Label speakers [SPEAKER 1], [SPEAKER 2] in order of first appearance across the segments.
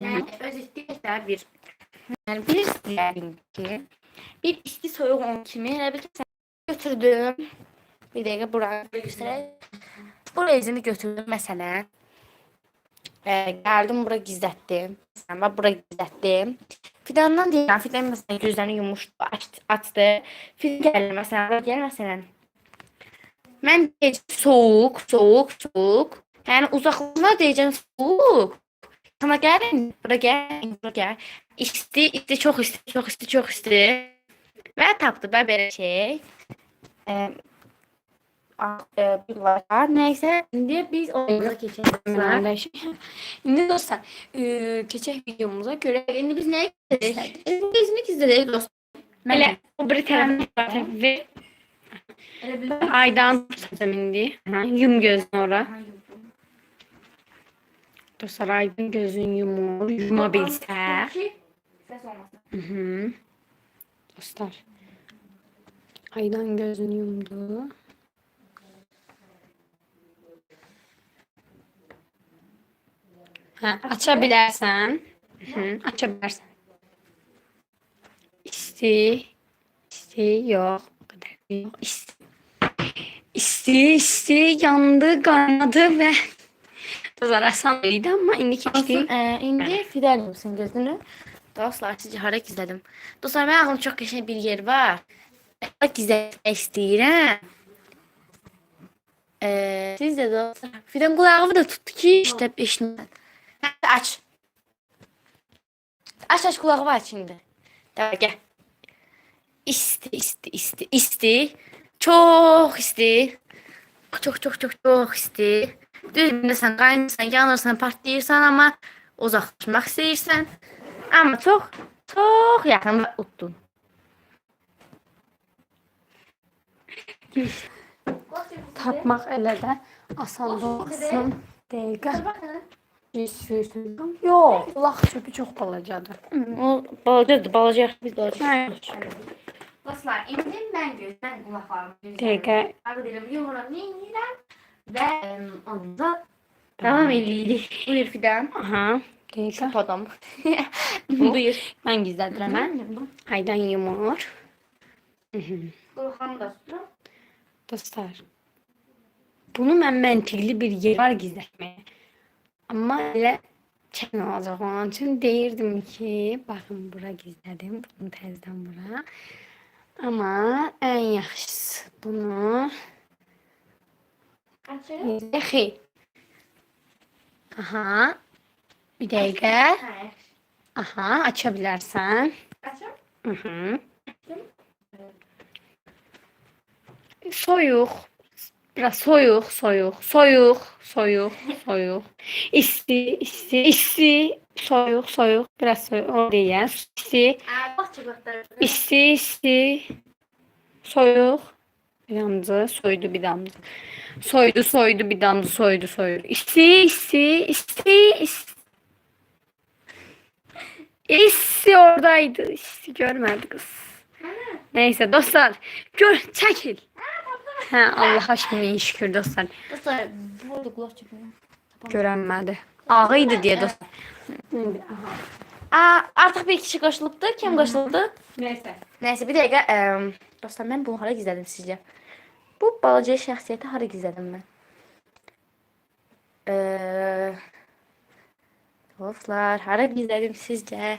[SPEAKER 1] Yani özetleyerek bir yani bir diyelim ki bir içki on kimi elə bir ki, sən götürdüm. Bir dəqiqə buranı göstərək. Buraya izini götürdüm məsələn. E, gəldim bura gizlətdim. Məsələn, bax bura gizlətdim. Fidandan deyirəm, fidan məsələn gözlərini yumuşdu, açdı, açdı. Fidan gəlir məsələn, bura gəlir məsələn. Mən deyəcəm soğuk, soğuk, soğuk. Yəni uzaqlığına deyəcəm soğuk. Sana gelin. Bura gel. Bura gel. İsti, isti, çok isti, çok isti, çok isti. Ve tapdı ben böyle şey. E, bir var. Neyse. Şimdi biz oyuna geçelim.
[SPEAKER 2] Şimdi dostlar eee keçək videomuza görə
[SPEAKER 1] Şimdi biz neye gideceğiz? İznik izledik dostlar.
[SPEAKER 2] Elə o tərəfə və aydan tutacağım indi. Hə, Yum gözünü ora. Dostlar aydın gözün yumur, yuma bilsə.
[SPEAKER 1] Ses olmasın.
[SPEAKER 2] Mhm. Dostlar. Aydan gözünü yumdu. Hə, aça bilərsən. Mhm, aça bilərsən. İsti. İsti yox. O qədər yox. İsti. İsti, isti, yandı, qaynadı və Dostlar asan idi amma indi keçdik.
[SPEAKER 1] Olsun, e, indi Fidel misin gözünü? Dostlar sizce hara gizledim. Dostlar ben aklım çok geçen bir yer var. Ben gizlemek istəyirəm. E, siz de dostlar. Fidel kulağımı da tuttu ki işte eşinden. Hadi aç. Aç aç kulağımı aç şimdi. Tamam gel. İsti isti isti isti. Çok isti. Çok çok çok çok isti. Düzgündesən, qaynırsan, yanırsan, partlayırsan amma uzaqlaşmaq istəyirsən. Amma çox, çox yaxın utdun.
[SPEAKER 2] Tapmaq elə də asan olmasın. Dəqiqə. Yox, laq çöpü çox balacadır.
[SPEAKER 1] O balacadır, balaca biz balaca.
[SPEAKER 2] Hə,
[SPEAKER 1] Dostlar, indi mən gözdən qulaqlarımı
[SPEAKER 2] Dəqiqə.
[SPEAKER 1] Arada deyirəm, yumuram, yeyirəm və em, onda davam eləyirik. Buyur Fidan.
[SPEAKER 2] Aha, dəqiqə.
[SPEAKER 1] Adam. Buyur.
[SPEAKER 2] Mən gizlədirəm. hə? Aydan yumur.
[SPEAKER 1] Qulağımı da.
[SPEAKER 2] Dostlar. Bunu mən məntiqli bir yer var gizlətməyə. Amma elə çətin olacaq onun üçün deyirdim ki, baxın bura gizlədim, bunu təzədən bura. Amma ən yaxşısı bunu Yaxı. Aha. Bir.
[SPEAKER 1] Hə,
[SPEAKER 2] Aha, aça bilərsən.
[SPEAKER 1] açım.
[SPEAKER 2] Mhm. Soyuq. Biraz soyuq, soyuq, soyuq, soyuq, soyuq. İsti, isti, isti, soyuq, soyuq. Biraz soyuq. O deyən. İsti, isti, isti. Soyuq. Bir damcı, soydu bir damcı. Soydu, soydu bir damcı, soydu, soydu. İsti, isti, isti, isti. İsti oradaydı. İsti görmedi kız. Neyse dostlar. Gör, çekil. Ha, Allah aşkına şükür dostlar.
[SPEAKER 1] Dostlar, burada kulak çekiyor.
[SPEAKER 2] Görənmədi. Ağıydı diye dostlar.
[SPEAKER 1] Aa, artık bir kişi koşuluptu. Kim koşuldu?
[SPEAKER 2] Neyse.
[SPEAKER 1] Neyse bir dakika. eee, dostlar ben bunu hara gizledim sizce? Bu balaca şəxsiyyəti hara gizledim ben? Eee, dostlar hara gizledim sizce?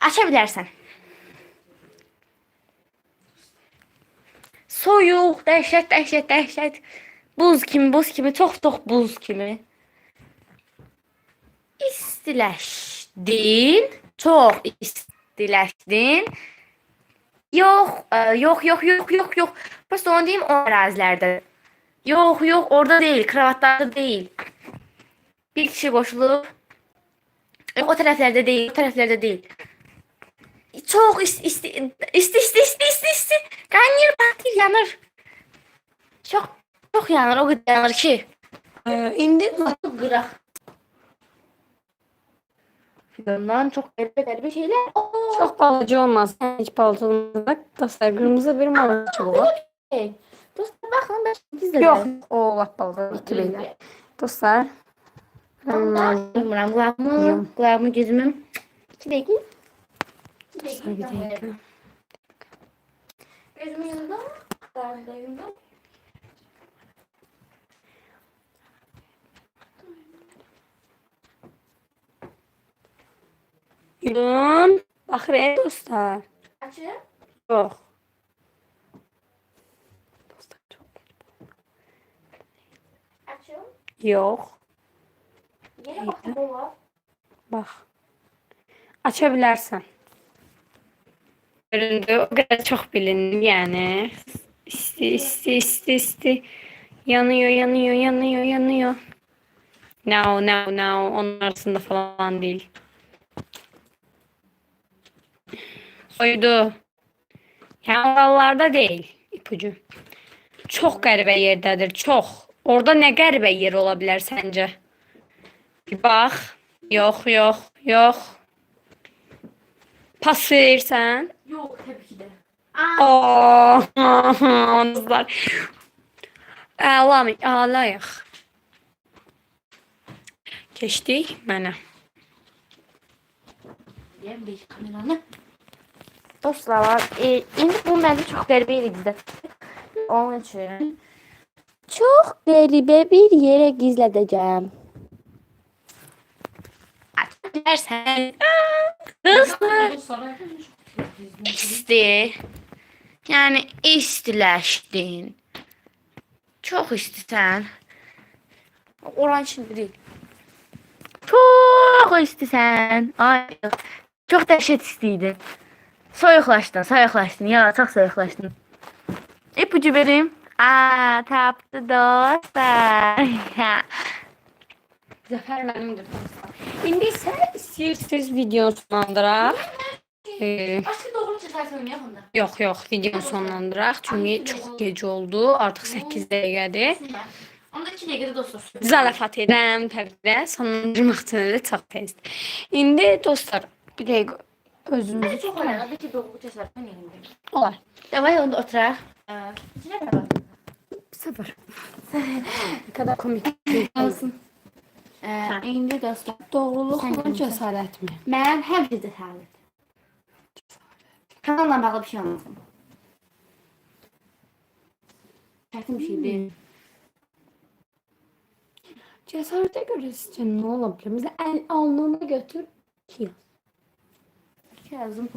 [SPEAKER 1] Açabilirsen. Soyuq, dəhşət, dəhşət, dəhşət. Buz kimi, buz kimi, çox çox buz kimi. İstiləşdin, çox istiləşdin. Yox, ə, yox, yox, yox, yox, yox. Prosta onu deyim o ərazilərdə. Yox, yox, orada deyil, kravatlarda deyil. Bir kişi qoşulub. Yox, o tərəflərdə deyil, o tərəflərdə deyil. Çox isti, isti, isti, isti, isti, isti, isti. Qaynayır, partlayır, yanır. Çox, çox yanır, o qədər yanır ki.
[SPEAKER 2] Ee, indi
[SPEAKER 1] Çok Fidandan çok garip garip şeyler. Oo,
[SPEAKER 2] çox balaca olmaz. Balaca olmaz. Dostlar, qırmızı bir mala çubuğu.
[SPEAKER 1] şey. Dostlar baxın ben gizlədim.
[SPEAKER 2] Yox, o lap balaca iki belə. Dostlar.
[SPEAKER 1] Yumuram, qulağımı,
[SPEAKER 2] Yum.
[SPEAKER 1] qulağımı, gözümü. İki dəqiqə.
[SPEAKER 2] Dostlar bir dakika.
[SPEAKER 1] Gözümü yumdum. Qulağımı da yumdum.
[SPEAKER 2] Yum. Baxır dostlar.
[SPEAKER 1] Açın.
[SPEAKER 2] Yox.
[SPEAKER 1] Açın.
[SPEAKER 2] Yox.
[SPEAKER 1] Yenə baxın olar.
[SPEAKER 2] Bax. Aça bilərsən. Göründü. O qədər çox bilindim yəni. İsti, isti, isti, isti. Yanıyor, yanıyor, yanıyor, yanıyor. No, no, no. Onun arasında falan değil. Soydu. Yangallarda değil ipucu. Çox qəribə yerdədir, çox. Orada nə qəribə yer ola bilər səncə? Bir bax. Yox, yox, yox. Pas verirsən?
[SPEAKER 1] Yox, təbii ki də.
[SPEAKER 2] Oo, Onuzlar. Əlam, alayıq. Keçdik mənə.
[SPEAKER 1] Bir kameranı. Dostlar, e, indi bu məndə çox qəribə yerə gizlətdim. Onun üçün çox qəribə bir yerə gizlədəcəm. Aça bilərsən. Dostlar, isti. Yəni istiləşdin. Çox istisən. Oran şimdi deyil. Çox istisən. Ay, çox dəhşət istiydi. Soyuqlaşdın, soyuqlaşdın. Ya, çox soyuqlaşdın. İpucu verim. Aa, tapdı dostlar.
[SPEAKER 2] Zəfər mənimdir. İndi isə istəyirsiniz videonu sonlandıraq. Ee,
[SPEAKER 1] Başka doğru çıkartalım ya bunda.
[SPEAKER 2] yox, yox, videonu sonlandıraq. Çünki çox gec oldu. Artıq 8 dəqiqədir.
[SPEAKER 1] Onda iki dakikada dostlar.
[SPEAKER 2] Zarafat edirəm təbii ki. Sonlandırmaq üçün də çox tezdir. İndi dostlar, bir dəqiqə özünüzü
[SPEAKER 1] Çok önemli. Bir ki doğru cesaret oynayalım.
[SPEAKER 2] olar.
[SPEAKER 1] Davay onda oturak. Ee, içine de bak.
[SPEAKER 2] Sıfır. ne kadar komik.
[SPEAKER 1] Olsun. Ee, indi dostlar.
[SPEAKER 2] Doğruluq
[SPEAKER 1] Sən
[SPEAKER 2] cəsarət mi?
[SPEAKER 1] Mən həmişə cəsarət. Kanalla bağlı bir şey anlatım. Çətin bir şey deyil.
[SPEAKER 2] Cəsarətə görə sizcə nə ola bilər? Məsələn, əl alnına götür, iki yaz.
[SPEAKER 1] İki yazdım.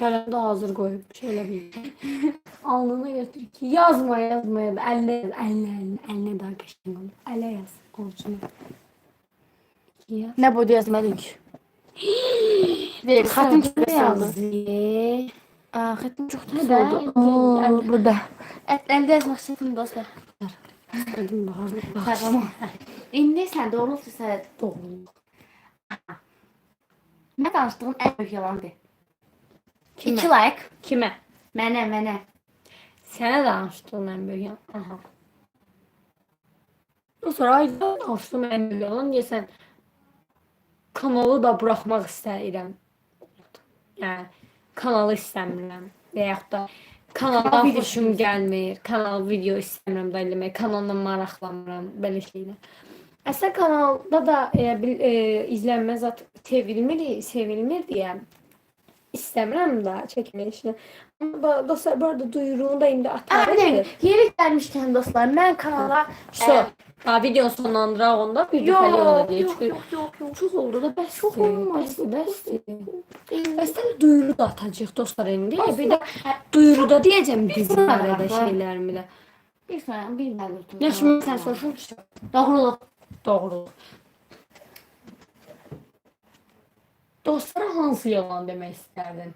[SPEAKER 2] Qələmdə hazır qoyub şeylə bir. alnına götür ki, yazma, yazma, ya da yaz, əlinə, əlinə, əlinə daha qəşəng olur. Ələ yaz. İki yaz.
[SPEAKER 1] Ne bu? Direkt xatım
[SPEAKER 2] Xatın
[SPEAKER 1] çıxdı yazdı. Aa, xatım çox
[SPEAKER 2] Nədə?
[SPEAKER 1] oldu. Burada. Əldə yazmaq istəyirəm dostlar.
[SPEAKER 2] Dedim baharlı bax.
[SPEAKER 1] Tamam. İndi sən doğru cəsarət.
[SPEAKER 2] Doğruluq.
[SPEAKER 1] Mən danışdığım ən böyük yalandır.
[SPEAKER 2] Kimə?
[SPEAKER 1] İki like.
[SPEAKER 2] Kimə?
[SPEAKER 1] Mənə, mənə.
[SPEAKER 2] Sənə danışdığım ən böyük yalan. Aha. Sonra ayda danışdığım ən böyük yalan deyəsən kanalı da buraxmaq istəyirəm. Yəni kanalı istəmirəm və yaxud da
[SPEAKER 1] Video
[SPEAKER 2] xoşum gəlmir. Kanal video istəmirəm də eləmək. Kanalla maraqlanmıram belə şeylər. Əslində kanalda da e, bil, e, izlənmə zat sevilmir, sevilmir deyə istəmirəm də çəkilişini. Amma ba- dostlar bu arada duyuruğunu da indi
[SPEAKER 1] Aa,
[SPEAKER 2] atarım.
[SPEAKER 1] bir dakika. Yeri gelmişken dostlar mən kanala
[SPEAKER 2] So, ha, video sonlandıraq onda bir dəfəlik onda deyək.
[SPEAKER 1] yok,
[SPEAKER 2] Çünki
[SPEAKER 1] yok, yok, yok.
[SPEAKER 2] çox oldu da bəs.
[SPEAKER 1] Çox olmaz.
[SPEAKER 2] Bəsdir.
[SPEAKER 1] Ee,
[SPEAKER 2] Bəsdir duyuru da atacağıq dostlar indi. Bir də duyuruda deyəcəm bizim
[SPEAKER 1] sonra
[SPEAKER 2] barədə
[SPEAKER 1] bax.
[SPEAKER 2] şeylərimi də.
[SPEAKER 1] Bir saniye bir ben otur.
[SPEAKER 2] Nə kimi sən soruşursan? Doğruluq. Dostlara hansı yalan demək istərdin?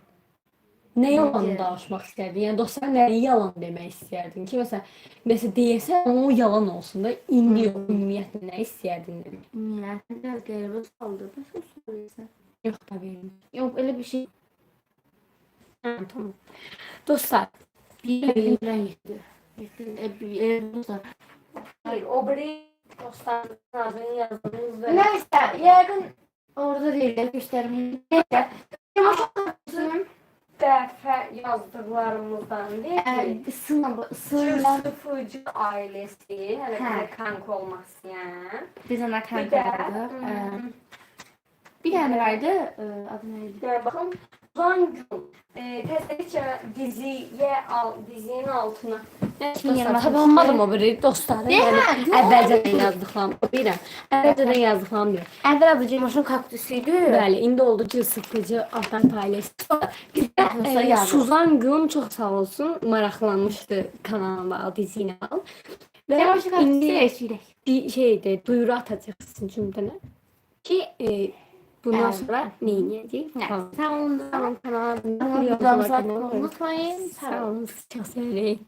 [SPEAKER 2] Nə yalan danışmaq istərdin? Yəni dostlara nəyi yalan demək istərdin ki, məsələn, nəsə deyəsən, o yalan olsun da, indi yox, ümumiyyətlə nə istərdin?
[SPEAKER 1] Sen biraz garibe saldı. Nasıl soruyorsun?
[SPEAKER 2] Yox da verin.
[SPEAKER 1] Yok öyle bir şey.
[SPEAKER 2] Hə, tamam. Dostlar,
[SPEAKER 1] Bir elimden gitti. Gitti. Dostlar.
[SPEAKER 2] hayır, o biri dostlar adını yazdığınız və
[SPEAKER 1] Neyse yakın orada değil. Göstermeyin. Neyse. Yumuşak
[SPEAKER 2] dəfə yazdıqlarımızdan deyil ki,
[SPEAKER 1] Isınma, ısınma.
[SPEAKER 2] Sıfıcı ailesi, hələ
[SPEAKER 1] Hə.
[SPEAKER 2] bir kanka olmaq istəyən.
[SPEAKER 1] Biz ona
[SPEAKER 2] Bir
[SPEAKER 1] kanka vardı. Ee, bir tane vardı. Ee, adı neydi?
[SPEAKER 2] Gəl baxım. Uzan gün e, təzəlikcə diziyə al, dizinin altına.
[SPEAKER 1] Kim yanıma
[SPEAKER 2] Tapamadım o biri dostları.
[SPEAKER 1] Deyil mi?
[SPEAKER 2] Yəni əvvəlcədən yazdıqlarım. Bilirəm. Əvvəlcədən yazdıqlarım deyil.
[SPEAKER 1] Əvvəl adı Cemoş'un kaktüsüydü.
[SPEAKER 2] Bəli, indi oldu sıfırcı Afgan ailesi.
[SPEAKER 1] Yoksa
[SPEAKER 2] E. Suzan Gün çox sağ olsun, maraqlanmışdı kanalına, dizi ilə. Və indi bir şeydə duyuru atacaq sizin üçün bir dənə ki, e, bundan
[SPEAKER 1] Evet.
[SPEAKER 2] sonra nə edəcəyik?
[SPEAKER 1] Evet.
[SPEAKER 2] Tamam. Sağ olun, sağ olun kanala.
[SPEAKER 1] Videomuzu atmayı unutmayın.
[SPEAKER 2] Sağ olun, çox sevirik.